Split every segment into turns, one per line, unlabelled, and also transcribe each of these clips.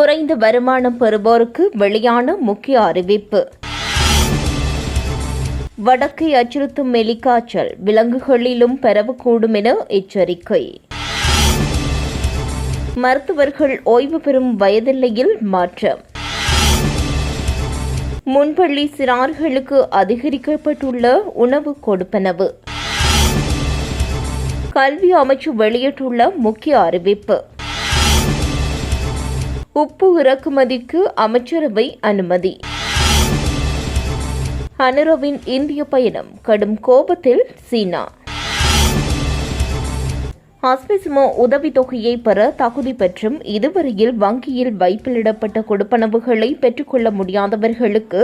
குறைந்த வருமானம் பெறுவோருக்கு வெளியான முக்கிய அறிவிப்பு. வடக்கை அச்சுறுத்தும் மெலிக்காய்ச்சல் விலங்குகளிலும் பரவக்கூடும் என எச்சரிக்கை. மருத்துவர்கள் ஓய்வு பெறும் வயதில்லையில் மாற்றம். முன்பள்ளி சிறார்களுக்கு அதிகரிக்கப்பட்டுள்ள உணவு கொடுப்பனவு. கல்வி அமைச்சு வெளியிட்டுள்ள முக்கிய அறிவிப்பு. உப்பு இறக்குமதிக்கு அமைச்சரவை அனுமதி. அனுரவின் இந்திய பயணம் கடும் கோபத்தில் சீனா. ஆஸ்பிஸ்மோ உதவித்தொகையை பெற தகுதி பெற்றும் இதுவரையில் வங்கியில் வைப்பிலிடப்பட்ட கொடுப்பனவுகளை பெற்றுக்கொள்ள முடியாதவர்களுக்கு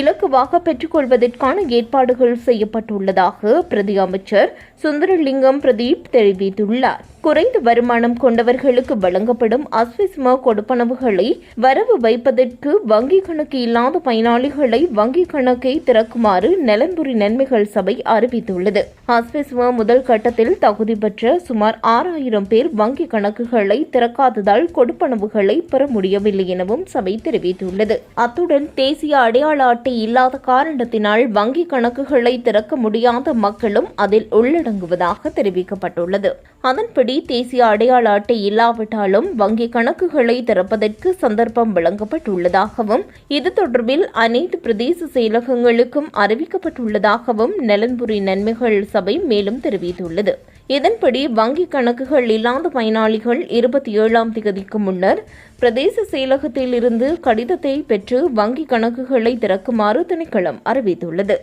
இலக்குவாக பெற்றுக்கொள்வதற்கான ஏற்பாடுகள் செய்யப்பட்டுள்ளதாக பிரதி அமைச்சர் சுந்தரலிங்கம் பிரதீப் தெரிவித்துள்ளார். குறைந்த வருமானம் கொண்டவர்களுக்கு வழங்கப்படும் அஸ்விஸ்மா கொடுப்பனவுகளை வரவு வைப்பதற்கு வங்கி கணக்கு இல்லாத பயனாளிகளை வங்கி கணக்கை திறக்குமாறு நலன்புரி நன்மைகள் சபை அறிவித்துள்ளது. அஸ்விஸ்மா முதல் கட்டத்தில் தகுதி பெற்ற சுமார் ஆறாயிரம் பேர் வங்கி கணக்குகளை திறக்காததால் கொடுப்பனவுகளை பெற முடியவில்லை எனவும் சபை தெரிவித்துள்ளது. அத்துடன் தேசிய அடையாள அட்டை இல்லாத காரணத்தினால் வங்கி கணக்குகளை திறக்க முடியாத மக்களும் அதில் உள்ளடங்குவதாக தெரிவிக்கப்பட்டுள்ளது. அதன்படி தேசிய அடையாள அட்டை இல்லாவிட்டாலும் வங்கி கணக்குகளை திறப்பதற்கு சந்தர்ப்பம் வழங்கப்பட்டுள்ளதாகவும் இது தொடர்பில் அனைத்து பிரதேச செயலகங்களுக்கும் அறிவிக்கப்பட்டுள்ளதாகவும் நலன்புரி நன்மைகள் சபை மேலும் தெரிவித்துள்ளது. இதன்படி வங்கிக் கணக்குகள் இல்லாத பயனாளிகள் இருபத்தி ஏழாம் தேதிக்கு முன்னர் பிரதேச செயலகத்தில் இருந்து கடிதத்தை பெற்று வங்கிக் கணக்குகளை திறக்குமாறு திணைக்களம் அறிவித்துள்ளது.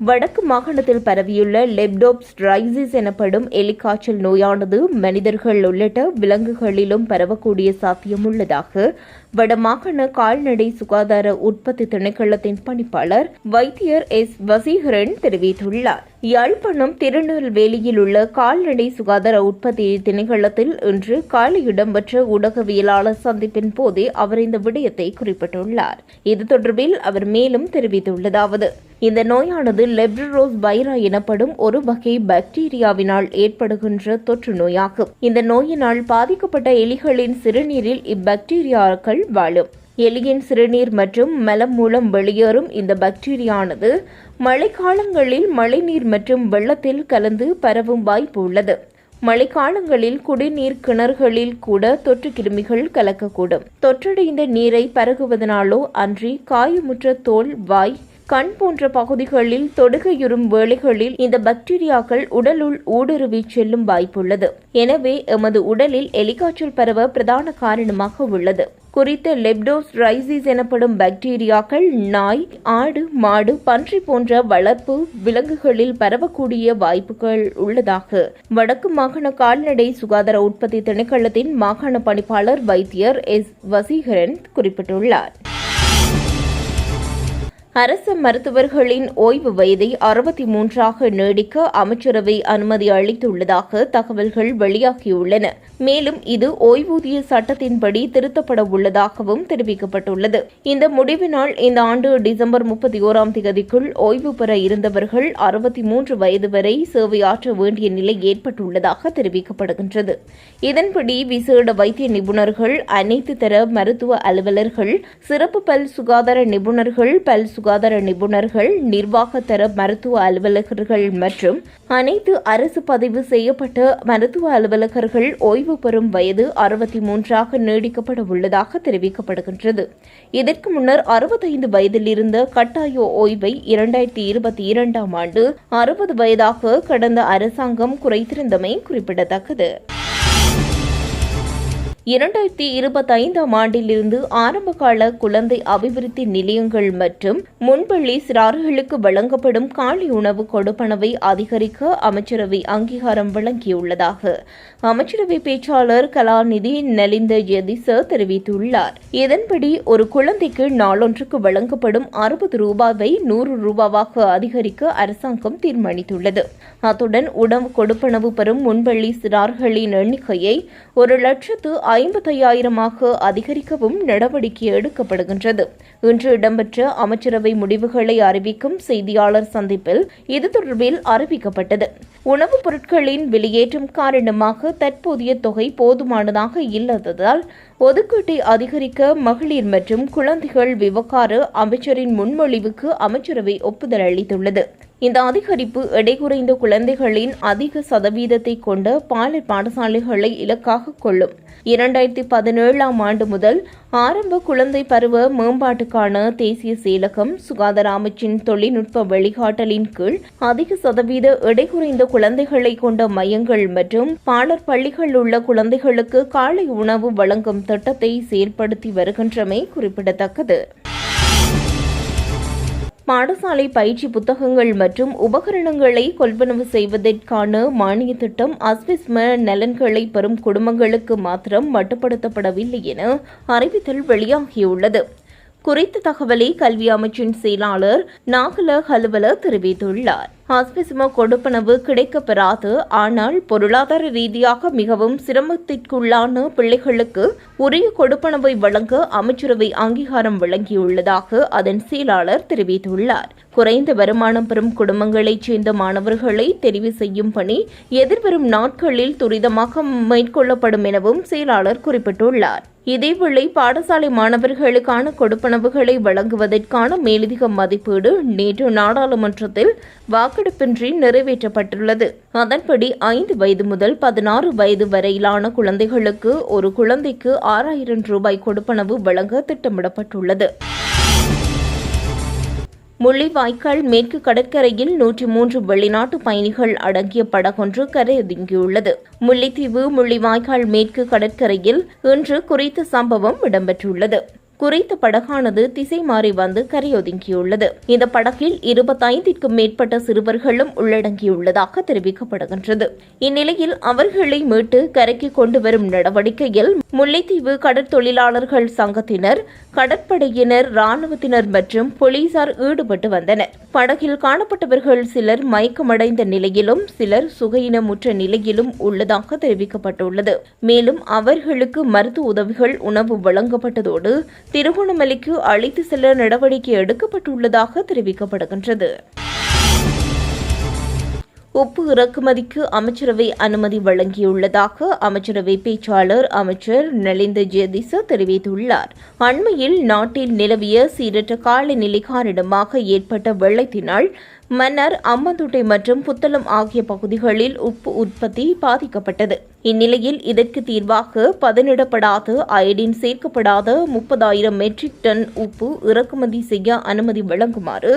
வடக்கு மாகாணத்தில் பரவியுள்ள லெப்டோப்ஸ் ரைசிஸ் எனப்படும் எலிக்காய்ச்சல் நோயானது மனிதர்கள் உள்ளிட்ட விலங்குகளிலும் பரவக்கூடிய சாத்தியம் உள்ளதாக வடமாகாண கால்நடை சுகாதார உற்பத்தி திணைக்களத்தின் பணிப்பாளர் வைத்தியர் எஸ். வசீகரன் தெரிவித்துள்ளார். யாழ்ப்பாணம் திருநெல்வேலியில் உள்ள கால்நடை சுகாதார உற்பத்தி திணைக்களத்தில் இன்று காலை இடம்பெற்ற ஊடகவியலாளர் சந்திப்பின் போதே அவர் இந்த விடயத்தை குறிப்பிட்டுள்ளார். இது தொடர்பில் அவர் மேலும் தெரிவித்துள்ளதாவது இந்த நோயானது லெப்ரரோஸ் பைரா எனப்படும் ஒரு வகை பாக்டீரியாவினால் ஏற்படுகின்ற தொற்று நோயாகும். இந்த நோயினால் பாதிக்கப்பட்ட எலிகளின் சிறுநீரில் இப்பாக்டீரியாக்கள் வாழும். எலியின் சிறுநீர் மற்றும் மலம் மூலம் வெளியேறும் இந்த பாக்டீரியானது மழைக்காலங்களில் மழைநீர் மற்றும் வெள்ளத்தில் கலந்து பரவும் வாய்ப்பு உள்ளது. மழைக்காலங்களில் குடிநீர் கிணறுகளில் கூட தொற்று கிருமிகள் கலக்கக்கூடும். தொற்றடைந்த நீரை பருகுவதனாலோ அன்றி காயமுற்ற தோல் வாய் கண் போன்ற பகுதிகளில் தொடுகையுறும் வேளைகளில் இந்த பாக்டீரியாக்கள் உடலுள் ஊடுருவி செல்லும் வாய்ப்புள்ளது. எனவே எமது உடலில் எலிக்காய்ச்சல் பரவ பிரதான காரணமாக உள்ளது. குறித்த லெப்டோஸ் ரைசிஸ் எனப்படும் பாக்டீரியாக்கள் நாய் ஆடு மாடு பன்றி போன்ற வளர்ப்பு விலங்குகளில் பரவக்கூடிய வாய்ப்புகள் உள்ளதாக வடக்கு மாகாண கால்நடை சுகாதார உற்பத்தி திணைக்களத்தின் மாகாண பணிப்பாளர் வைத்தியர் எஸ். வசீகரன் குறிப்பிட்டுள்ளார். அரசு மருத்துவர்களின் ஓய்வு வயதை அறுபத்தி மூன்றாக நீடிக்க அமைச்சரவை அனுமதி அளித்துள்ளதாக தகவல்கள் வெளியாகியுள்ளன. மேலும் இது ஓய்வூதிய சட்டத்தின்படி திருத்தப்பட உள்ளதாகவும் தெரிவிக்கப்பட்டுள்ளது. இந்த முடிவினால் இந்த ஆண்டு டிசம்பர் முப்பத்தி ஓராம் தேதிக்குள் ஓய்வு பெற இருந்தவர்கள் அறுபத்தி மூன்று வயது வரை சேவையாற்ற வேண்டிய நிலை ஏற்பட்டுள்ளதாக தெரிவிக்கப்படுகின்றது. இதன்படி விசேட வைத்திய நிபுணர்கள் அனைத்து தர மருத்துவ அலுவலர்கள் சிறப்பு பல் சுகாதார நிபுணர்கள் பல் சுகாதார நிபுணர்கள் நிர்வாகத்தர தர மருத்துவ அலுவலகர்கள் மற்றும் அனைத்து அரசு பதிவு செய்யப்பட்ட மருத்துவ அலுவலகர்கள் ஓய்வு பெறும் வயது அறுபத்தி மூன்றாக நீடிக்கப்பட உள்ளதாக தெரிவிக்கப்படுகின்றது. இதற்கு முன்னர் அறுபத்தைந்து வயதில் இருந்த கட்டாய ஓய்வை இரண்டாயிரத்தி இருபத்தி இரண்டாம் ஆண்டு அறுபது வயதாக கடந்த அரசாங்கம் குறைத்திருந்தமை குறிப்பிடத்தக்கது. இரண்டாயிரத்தி இருபத்தைந்தாம் ஆண்டிலிருந்து ஆரம்பகால குழந்தை அபிவிருத்தி நிலையங்கள் மற்றும் முன்பள்ளி சிறார்களுக்கு வழங்கப்படும் காலை உணவு கொடுப்பனவை அதிகரிக்க அமைச்சரவை அங்கீகாரம் வழங்கியுள்ளதாக அமைச்சரவை பேச்சாளர் கலாநிதி நலிந்த ஜெதிச தெரிவித்துள்ளார். இதன்படி ஒரு குழந்தைக்கு நாளொன்றுக்கு வழங்கப்படும் அறுபது ரூபாவை நூறு ரூபாவாக அதிகரிக்க அரசாங்கம் தீர்மானித்துள்ளது. அத்துடன் உணவு கொடுப்பனவு பெறும் முன்பள்ளி சிறார்களின் எண்ணிக்கையை ஒரு லட்சத்து ஐம்பத்தையாயிரமாக அதிகரிக்கவும் நடவடிக்கை எடுக்கப்படுகின்றது. இன்று இடம்பெற்ற அமைச்சரவை முடிவுகளை அறிவிக்கும் செய்தியாளர் சந்திப்பில் இது தொடர்பில் அறிவிக்கப்பட்டது. உணவுப் பொருட்களின் வெளியேற்றம் காரணமாக தற்போதைய தொகை போதுமானதாக இல்லாததால் ஒதுக்கீட்டை அதிகரிக்க மகளிர் மற்றும் குழந்தைகள் விவகார அமைச்சரின் முன்மொழிவுக்கு அமைச்சரவை ஒப்புதல் அளித்துள்ளது. இந்த அதிகரிப்பு எடை குறைந்த குழந்தைகளின் அதிக சதவீதத்தை கொண்ட பாலர் பாடசாலைகளை இலக்காக கொள்ளும். இரண்டாயிரத்தி பதினேழாம் ஆண்டு முதல் ஆரம்ப குழந்தை பருவ மேம்பாட்டுக்கான தேசிய செயலகம் சுகாதார அமைச்சின் தொழில்நுட்ப வழிகாட்டலின் கீழ் அதிக சதவீத எடை குறைந்த குழந்தைகளை கொண்ட மையங்கள் மற்றும் பாலர் பள்ளிகள் உள்ள குழந்தைகளுக்கு காலை உணவு வழங்கும் திட்டத்தை செயல்படுத்தி வருகின்றமை குறிப்பிடத்தக்கது. பாடசாலை பயிற்சி புத்தகங்கள் மற்றும் உபகரணங்களை கொள்வனவு செய்வதற்கான மானிய திட்டம் அஸ்விஸ்ம நலன்களை பெறும் குடும்பங்களுக்கு மாத்திரம் மட்டுப்படுத்தப்படவில்லை என அறிவித்தல் வெளியாகியுள்ளது. குறித்த தகவலை கல்வி அமைச்சின் செயலாளர் நாகல ஹலுவல தெரிவித்துள்ளார். ஆஸ்பிசிம கொடுப்பனவு கிடைக்கப்பெறாது. ஆனால் பொருளாதார ரீதியாக மிகவும் சிரமத்திற்குள்ளான பிள்ளைகளுக்கு உரிய கொடுப்பனவை வழங்க அமைச்சரவை அங்கீகாரம் வழங்கியுள்ளதாக அதன் செயலாளர் தெரிவித்துள்ளார். குறைந்த வருமானம் பெறும் குடும்பங்களைச் சேர்ந்த மாணவர்களை தெரிவு செய்யும் பணி எதிர்வரும் நாட்களில் துரிதமாக மேற்கொள்ளப்படும் எனவும் செயலாளர் குறிப்பிட்டுள்ளார். இதேவேளை பாடசாலை மாணவர்களுக்கான கொடுப்பனவுகளை வழங்குவதற்கான மேலதிக மதிப்பீடு நேற்று நாடாளுமன்றத்தில் வாக்கெடுப்பின்றி நிறைவேற்றப்பட்டுள்ளது. அதன்படி ஐந்து வயது முதல் பதினாறு வயது வரையிலான குழந்தைகளுக்கு ஒரு குழந்தைக்கு ஆறாயிரம் ரூபாய் கொடுப்பனவு வழங்க திட்டமிடப்பட்டுள்ளது. முள்ளிவாய்க்கால் மேற்கு கடற்கரையில் நூற்றி மூன்று வெளிநாட்டு பயணிகள் அடங்கிய படகொன்று கரையொதுங்கியுள்ளது. முல்லைத்தீவு முள்ளிவாய்க்கால் மேற்கு கடற்கரையில் இன்று குறித்த சம்பவம் இடம்பெற்றுள்ளது. குறித்த படகானது திசை மாறி வந்து கரையொதுங்கியுள்ளது. இந்த படகில் இருபத்தைந்திற்கும் மேற்பட்ட சிறுவர்களும் உள்ளடங்கியுள்ளதாக தெரிவிக்கப்படுகின்றது. இந்நிலையில் அவர்களை மீட்டு கரைக்கு கொண்டு வரும் நடவடிக்கையில் முல்லைத்தீவு கடற்தொழிலாளர்கள் சங்கத்தினர் கடற்படையினர் ராணுவத்தினர் மற்றும் போலீசார் ஈடுபட்டு வந்தனர். படகில் காணப்பட்டவர்கள் சிலர் மயக்கமடைந்த நிலையிலும் சிலர் சுகையினமுற்ற நிலையிலும் உள்ளதாக தெரிவிக்கப்பட்டுள்ளது. மேலும் அவர்களுக்கு மருத்துவ உதவிகள் உணவு வழங்கப்பட்டதோடு திருகோணமலைக்கு அழைத்து செல்ல நடவடிக்கை எடுக்கப்பட்டுள்ளதாக தெரிவிக்கப்படுகின்றது. உப்பு இறக்குமதிக்கு அமைச்சரவை அனுமதி வழங்கியுள்ளதாக அமைச்சரவை பேச்சாளர் அமைச்சர் நலிந்த ஜெயதிச தெரிவித்துள்ளார். அண்மையில் நாட்டில் நிலவிய சீரற்ற காலநிலை காரணமாக ஏற்பட்ட வெள்ளத்தினால் மன்னர் அம்மந்தோட்டை மற்றும் புத்தளம் ஆகிய பகுதிகளில் உப்பு உற்பத்தி பாதிக்கப்பட்டது. இந்நிலையில் இதற்கு தீர்வாக பதனிடப்படாத அயடின் சேர்க்கப்படாத முப்பதாயிரம் மெட்ரிக் டன் உப்பு இறக்குமதி செய்ய அனுமதி வழங்குமாறு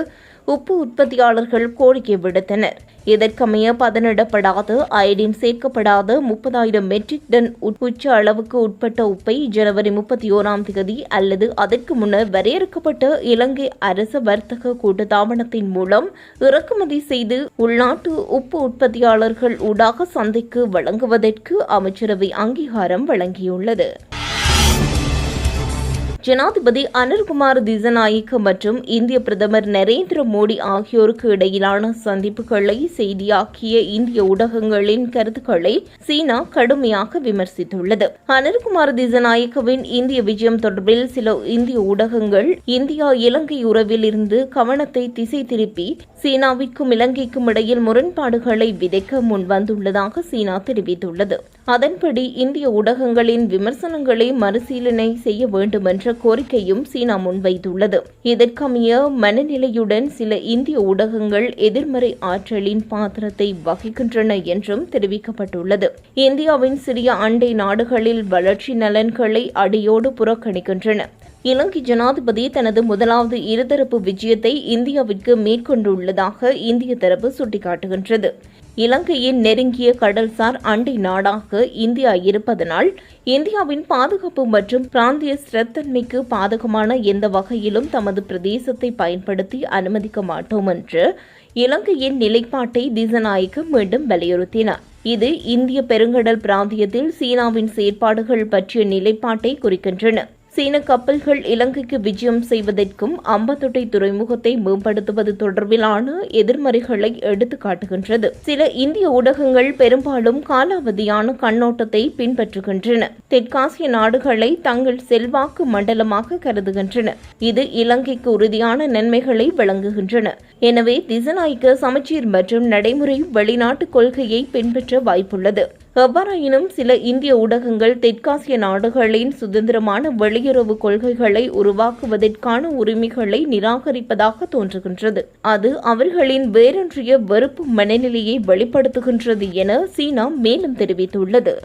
உப்பு உற்பத்தியாளர்கள் கோரிக்கை விடுத்தனர். இதற்கமைய பதனிடப்படாத அயடின் சேர்க்கப்படாத முப்பதாயிரம் மெட்ரிக் டன் உச்ச அளவுக்கு உட்பட்ட உப்பை ஜனவரி முப்பத்தி ஓராம் தேதி அல்லது அதற்கு முன்னர் வரையறுக்கப்பட்ட இலங்கை அரச வர்த்தக கூட்டத்தாபனத்தின் மூலம் இறக்குமதி செய்து உள்நாட்டு உப்பு உற்பத்தியாளர்கள் ஊடாக சந்தைக்கு வழங்குவதற்கு அமைச்சரவை அங்கீகாரம் வழங்கியுள்ளது. ஜனாதிபதி அனில்குமார் திசநாயக்க மற்றும் இந்திய பிரதமர் நரேந்திர மோடி ஆகியோருக்கு இடையிலான சந்திப்புகளை செய்தியாக்கிய இந்திய ஊடகங்களின் கருத்துக்களை சீனா கடுமையாக விமர்சித்துள்ளது. அனில்குமார் திசநாயக்கவின் இந்திய விஜயம் தொடர்பில் சில இந்திய ஊடகங்கள் இந்தியா இலங்கை உறவில் இருந்து கவனத்தை திசை திருப்பி சீனாவிற்கும் இலங்கைக்கும் இடையில் முரண்பாடுகளை விதைக்க முன்வந்துள்ளதாக சீனா தெரிவித்துள்ளது. அதன்படி இந்திய ஊடகங்களின் விமர்சனங்களை மறுசீலனை செய்ய வேண்டுமென்ற கோரிக்கையும் சீனா முன்வைத்துள்ளது. இதற்கமைய மனநிலையுடன் சில இந்திய ஊடகங்கள் எதிர்மறை ஆற்றலின் பாத்திரத்தை வகிக்கின்றன என்றும் தெரிவிக்கப்பட்டுள்ளது. இந்தியாவின் சிறிய அண்டை நாடுகளில் வளர்ச்சி நலன்களை அடியோடு புறக்கணிக்கின்றன. இலங்கை ஜனாதிபதி தனது முதலாவது இருதரப்பு விஜயத்தை இந்தியாவிற்கு மேற்கொண்டுள்ளதாக இந்திய தரப்பு சுட்டிக்காட்டுகின்றது. இலங்கையின் நெருங்கிய கடல்சார் அண்டை நாடாக இந்தியா இருப்பதனால் இந்தியாவின் பாதுகாப்பு மற்றும் பிராந்திய ஸ்திரத்தன்மைக்கு பாதகமான எந்த வகையிலும் தமது பிரதேசத்தை பயன்படுத்தி அனுமதிக்க மாட்டோம் என்று இலங்கையின் நிலைப்பாட்டை திசநாயக்க மீண்டும் வலியுறுத்தினார். இது இந்திய பெருங்கடல் பிராந்தியத்தில் சீனாவின் செயற்பாடுகள் பற்றிய நிலைப்பாட்டை குறிக்கின்றன. சீன கப்பல்கள் இலங்கைக்கு விஜயம் செய்வதற்கும் அம்பத்தொட்டை துறைமுகத்தை மேம்படுத்துவது தொடர்பிலான எதிர்மறைகளை எடுத்து காட்டுகின்றது. சில இந்திய ஊடகங்கள் பெரும்பாலும் காலாவதியான கண்ணோட்டத்தை பின்பற்றுகின்றன. தெற்காசிய நாடுகளை தங்கள் செல்வாக்கு மண்டலமாக கருதுகின்றன. இது இலங்கைக்கு உறுதியான நன்மைகளை வழங்குகின்றன. எனவே திசநாய்க்கு சமச்சீர் மற்றும் நடைமுறை வெளிநாட்டு கொள்கையை பின்பற்ற வாய்ப்புள்ளது. எவ்வாறாயினும் சில இந்திய ஊடகங்கள் தெற்காசிய நாடுகளின் சுதந்திரமான வெளியுறவு கொள்கைகளை உருவாக்குவதற்கான உரிமைகளை நிராகரிப்பதாக தோன்றுகின்றது. அது அவர்களின் வேரன்றிய வெறுப்பு மனநிலையை வெளிப்படுத்துகின்றது என சீனா மேலும் தெரிவித்துள்ளது.